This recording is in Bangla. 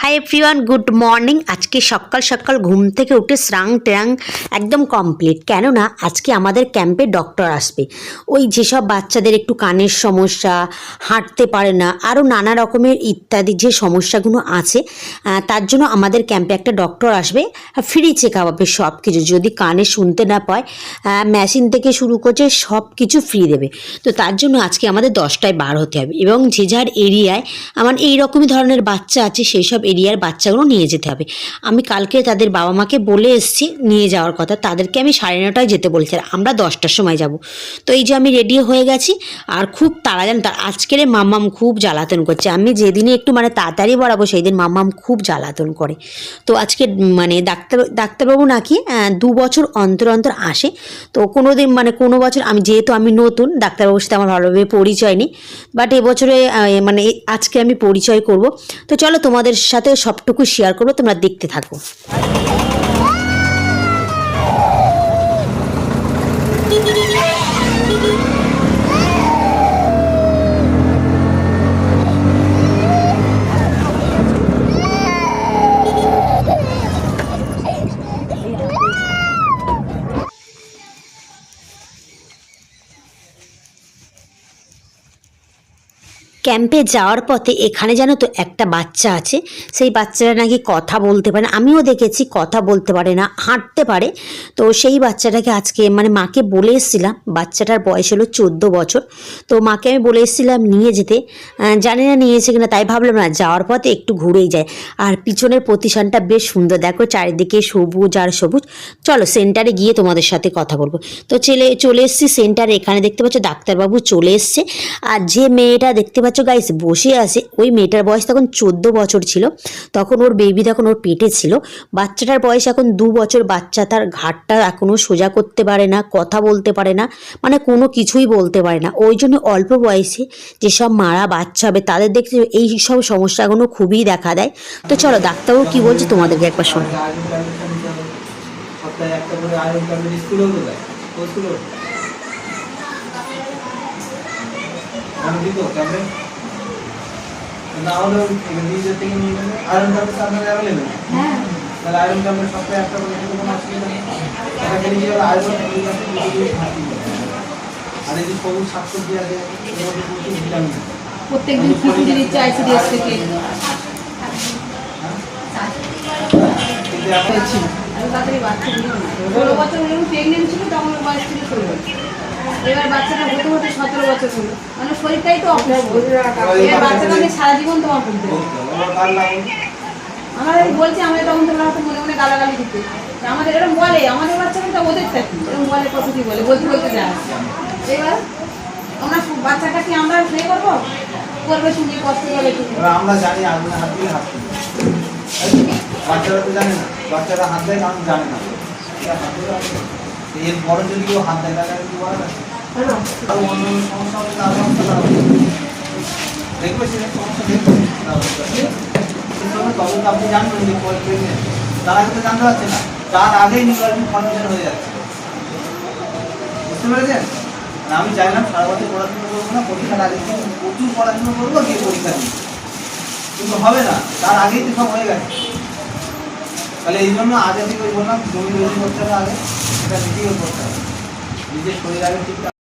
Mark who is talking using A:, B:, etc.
A: হাই এভরিওয়ান গুড মর্নিং আজকে সকাল সকাল ঘুম থেকে উঠে স্রাং ট্রাং একদম কমপ্লিট কেননা আজকে আমাদের ক্যাম্পে ডক্টর আসবে। ওই যেসব বাচ্চাদের একটু কানের সমস্যা, হাঁটতে পারে না আরও নানা রকমের ইত্যাদি যে সমস্যাগুলো আছে তার জন্য আমাদের ক্যাম্পে একটা ডক্টর আসবে ফ্রি চেক আপ হবে সব কিছু যদি কানে শুনতে না পায় মেশিন থেকে শুরু করছে সব কিছু ফ্রি দেবে। তো তার জন্য আজকে আমাদের দশটায় বার হতে হবে। এবং যে যার এরিয়ায় আমার এই রকমই ধরনের বাচ্চা আছে, সেই সব এরিয়ার বাচ্চাগুলো নিয়ে যেতে হবে। আমি কালকে তাদের বাবা মাকে বলে এসেছি নিয়ে যাওয়ার কথা। তাদেরকে আমি সাড়ে নটায় যেতে বলেছি আর আমরা দশটার সময় যাব। তো এই যে আমি রেডি হয়ে গেছি আর খুব তাড়া জান তার আজকের মাম্মাম খুব জ্বালাতন করছে। আমি যেদিনে একটু মানে তাড়াতাড়ি বাড়াবো সেই দিন মাম্মাম খুব জ্বালাতন করে। তো আজকে মানে ডাক্তার, ডাক্তারবাবু নাকি দু বছর অন্তর অন্তর আসে। তো কোনো দিন মানে কোনো বছর আমি যেহেতু আমি নতুন, ডাক্তারবাবুর সাথে আমার ভালোভাবে পরিচয় নেই। বাট এবছরে মানে আজকে আমি পরিচয় করব। তো চলো তোমাদের সাথে সবটুকু শেয়ার করব তোমরা দেখতে থাকো। ক্যাম্পে যাওয়ার পথে এখানে জানো তো একটা বাচ্চা আছে। সেই বাচ্চাটা নাকি কথা বলতে পারে আমিও দেখেছি, কথা বলতে পারে না, হাঁটতে পারে। তো সেই বাচ্চাটাকে আজকে মানে মাকে বলে এসেছিলাম। বাচ্চাটার বয়স হলো চোদ্দ বছর। তো মাকে আমি বলে এসেছিলাম নিয়ে যেতে। জানি না নিয়েছে কিনা, তাই ভাবলাম না, যাওয়ার পথে একটু ঘুরেই যায় আর পিছনের প্রতিষ্ঠানটা বেশ সুন্দর। দেখো চারিদিকে সবুজ আর সবুজ। চলো সেন্টারে গিয়ে তোমাদের সাথে কথা বলব। তো চলে চলে এসেছি সেন্টারে। এখানে দেখতে পাচ্ছ ডাক্তারবাবু চলে এসছে। আর যে মেয়েটা দেখতে পাচ্ছ গাইস বসে আছে। ওই মেয়েটার বয়স তখন চোদ্দ বছর ছিল। তখন ওর বেবি তখন ওর পেটে ছিল। বাচ্চাটার বয়স এখন দু বছর। বাচ্চা তার ঘাটটা এখনও সোজা করতে পারে না, কথা বলতে পারে না মানে কোনো কিছুই বলতে পারে না। ওই জন্য অল্প বয়সে যেসব মারা বাচ্চা হবে, তাদের দেখতে এই সব সমস্যাগুলো খুবই দেখা দেয়। তো চলো, ডাক্তারবাবু কি বলছে তোমাদেরকে একবার শোনো
B: তো আমি দিব না হলে নিজের থেকে নিয়ে নেবে আয়রন ট্যাবলেট আপনার অ্যাভেলেবেল
C: হ্যাঁ।
B: তাহলে আয়রন ট্যাবলেট সপ্তাহে একটা করে নিতে কোনো অসুবিধা নেই এটা খেলে কি আয়রন। আর এই যে সবুজ শাকসবজি আছে এর মধ্যে প্রচুর ভিটামিন
C: প্রত্যেকদিন খিচুড়ি দিচ্ছে আইসিডিএস থেকে
B: কিন্তু এখন
C: হয়েছিল তাড়াতাড়ি বাচ্চা ষোলো বছর প্রেগনেন্ট ছিল তখন বয়স ছিল ষোলো বছর। এবার বাচ্চাটা হতে হতে সতেরো বছর হলো। মানে শরীরটাই তো অসুস্থ। এবার বাচ্চাটাকে সারা জীবন তোমার করতে আমরা বলছি আমাদের তখন তোমরা মনে মনে গালাগালি দিতে। আমাদের এরকম বলে, আমাদের বাচ্চাটা ওদের থাকি এরকম বলে কত কি বলে, বলতে বলতে যায়। এবার আমরা বাচ্চাটা কি আমরা সে করব? করবে শুনে কষ্ট করে
B: আমরা জানি আগুনে হাত তো? বাচ্চারা তো জানে না। বাচ্চারা হাত দেয়, কারণ জানে না। এরা বড় যদি কেউ হাত দেয় তাহলে কি বলা যায় আরও অন্য সমস্যা হলে তার সমস্যা দেখবে সে সমস্যা দেখবে। তখন আপনি জানবেন যে পরে pregnant। তার আগে তো জানতে পারছে না। তার আগেই নিউরোলজি ফর্মেশন হয়ে যাচ্ছে। বুঝতে পেরেছেন? আর আমি চাইলাম সারা বছর পড়াশোনা করব না পরীক্ষার আগে প্রচুর পড়াশোনা করব গিয়ে পরীক্ষা দিই কিন্তু হবে না। তার আগেই তো সব হয়ে গেছে। তাহলে এই জন্য আগে থেকে বললাম জমি তৈরি করতে হবে আগে। সেটা নিজেই করতে হবে। নিজের শরীর আগে ঠিক